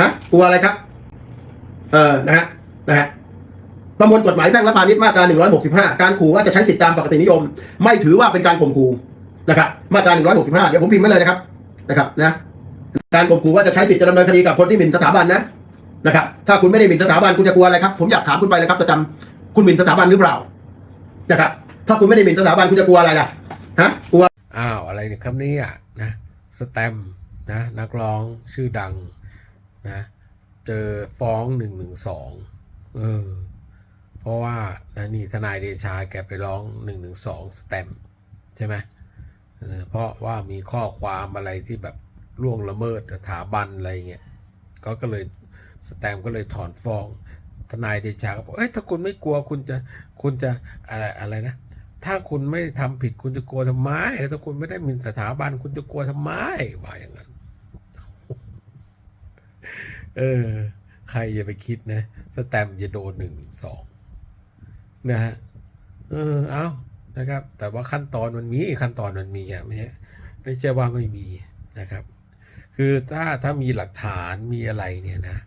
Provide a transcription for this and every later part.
ฮะกลัวอะไรครับ เออนะฮะนะฮะประมวลกฎหมายแพ่งและพาณิชย์มาตรา 165 การขู่ว่าจะใช้สิทธิตามปกตินิยม ไม่ถือว่าเป็นการข่มขู่นะครับ มาตรา 165 เดี๋ยวผมพิมพ์ไว้เลยนะครับนะครับนะการข่มขู่ว่าจะใช้สิทธิจะดำเนินคดีกับคนที่หมิ่นสถาบันนะนะครับ ถ้าคุณไม่ได้หมิ่นสถาบันคุณจะกลัวอะไรครับ ผมอยากถามคุณไปเลยครับจะจำคุณหมิ่นสถาบันหรือเปล่านะครับ ถ้าคุณไม่ได้หมิ่นสถาบันคุณจะกลัวอะไรล่ะฮะกลัวอ้าวอะไรเนี่ยครับเนี่ยนะสแตมนะนักร้องชื่อดัง นะเจอฟ้องหนึ่งหนึ่งสองเออเพราะว่านะนี่ทนายเดชาแกไปร้องหนึ่งหนึ่งสองสแตมใช่ไหมเออเพราะว่ามีข้อความอะไรที่แบบล่วงละเมิดสถาบันอะไรเงี้ยก็ก็เลยสแตมก็เลยถอนฟ้อง ทนายเดชาก็บอกเอ้ยถ้าคุณไม่กลัวคุณจะคุณจะอะไรอะไรนะ ถ้าคุณไม่ทำผิดคุณจะกลัวทำไมถ้าคุณไม่ได้หมิ่นสถาบันคุณจะกลัวทำไมว่าอย่างนั้น เออ ใครอย่าไปคิดนะ สแตมป์จะโดนหนึ่งหนึ่งสองนะฮะ เออ เอานะครับ แต่ว่าขั้นตอนมันมีขั้นตอนมันมีอะไม่ใช่ไม่ใช่ว่าไม่มีนะครับ คือถ้าถ้ามีหลักฐานมีอะไรเนี่ยนะ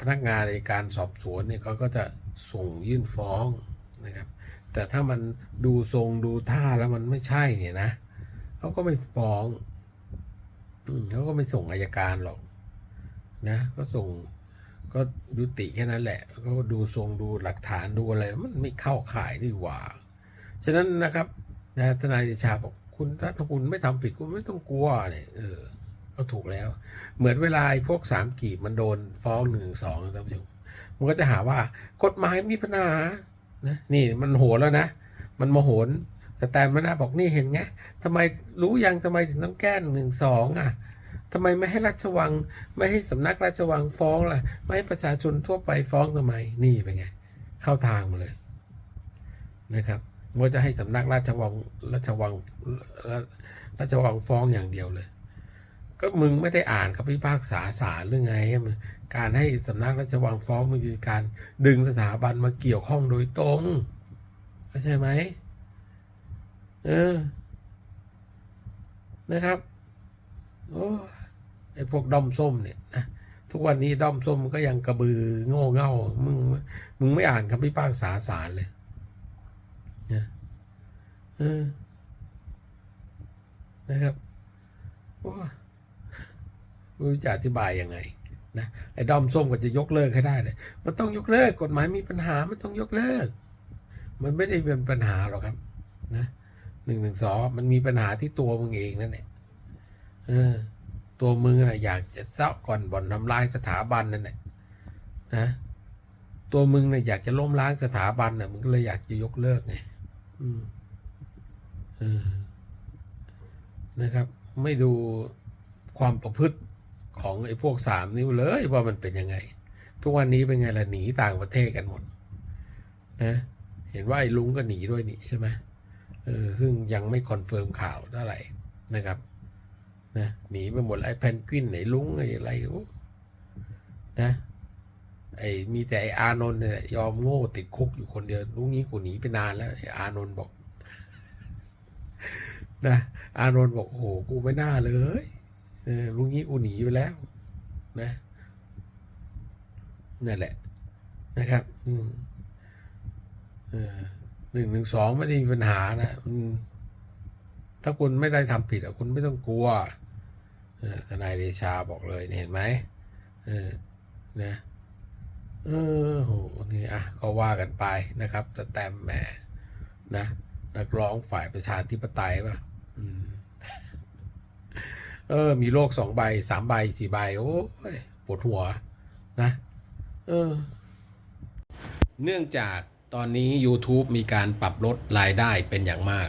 พนักงานในการสอบสวนเนี่ยเขาก็จะส่งยื่นฟ้องนะครับ แต่ถ้ามันดูทรงดูท่าแล้วมันไม่ใช่เนี่ยนะเขาก็ไม่ฟ้องอเขาก็ไม่ส่งอายการหรอก นะก็ส่งก็ยุติแค่นั้นแหละ ก็ดูทรงดูหลักฐานดูอะไร มันไม่เข้าข่ายดีกว่า ฉะนั้นนะครับนะทนายเดชาบอกคุณถ้าคุณไม่ทำผิดคุณไม่ต้องกลัวเนี่ยเออก็ถูกแล้ว เหมือนเวลาพวกสามกีบมันโดนฟ้องหนึ่งสองนะท่านผู้ชมมันก็จะหาว่ากฎหมายมีปัญหานะนี่มันโหแล้วนะ มันโมโหนแต่แต่มันนะบอกนี่เห็นไงทำไมรู้ยังทำไมถึงต้องแก้หนึ่งสองอะ ทำไมไม่ให้ราชวัง ไม่ให้สำนักราชวังฟ้องล่ะ ไม่ให้ประชาชนทั่วไปฟ้องทำไม นี่เป็นไง เข้าทางมาเลยนะครับว่าจะให้สำนักราชวังราชวังราชวังฟ้องอย่างเดียวเลย ก็มึงไม่ได้อ่านคำพิพากษาศาลหรือไง การให้สำนักราชวังฟ้องมันคือการดึงสถาบันมาเกี่ยวข้องโดยตรงเข้าใจไหมเออนะครับ โอ้ ไอ้พวกด้อมส้มเนี่ยนะทุกวันนี้ด้อมส้มมันก็ยังกระบือโง่เง่ามึงมึงไม่อ่านคำพิพากษาศาลเลยนะเออนะครับโอ้ไม่รู้จะอธิบายยังไงนะไอ้ด้อมส้มก็จะยกเลิกให้ได้เลย มันต้องยกเลิกกฎหมายมีปัญหา มันต้องยกเลิก มันไม่ได้เป็นปัญหาหรอกครับนะหนึ่งหนึ่งสองมันมีปัญหาที่ตัวมึงเองนั่นแหละเออ ตัวมึงนะอยากจะเซาะก่อนบ่อนทำลายสถาบันนั่นแหละนะตัวมึงนะอยากจะล้มล้างสถาบันนะ่ะมึงก็เลยอยากจะยกเลิกไงอืมเออนะครับ ไม่ดูความประพฤติของไอ้พวกสามนิ้วเลยว่ามันเป็นยังไง ทุกวันนี้เป็นไงล่ะหนีต่างประเทศกันหมดนะเห็นว่าไอ้ลุงก็หนีด้วยนี่ใช่ไหมเออซึ่งยังไม่คอนเฟิร์มข่าวเท่าไหร่นะครับ นะหนีไปหมดไอ้แพนกวินไหนลุงไอ้อะไรนะไอ้มีแต่ไอ้อานนท์เนี่ยยอมโง่ติดคุกอยู่คนเดียวลุงนี้กูหนีไปนานแล้วไอ้อานนท์บอกนะอานนท์บอกโอ้โหกูไม่น่าเลยลุงนี้กูหนีไปแล้ว นะนั่นแหละ นะครับ อืมเออหนึ่งหนึ่งสองไม่ได้มีปัญหานะถ้าคุณไม่ได้ทำผิดอะคุณไม่ต้องกลัว ทนายเดชาบอกเลยเห็นไหมเออนะเออโหนี่อะก็ว่ากันไปนะครับ แต่แต้มแหมนะนักร้องฝ่ายประชาธิปไตยป่ะเออ มีโลกสองใบสามใบสี่ใบโอ้ยปวดหัวนะเออ เนื่องจากตอนนี้ YouTube มีการปรับลดรายได้เป็นอย่างมาก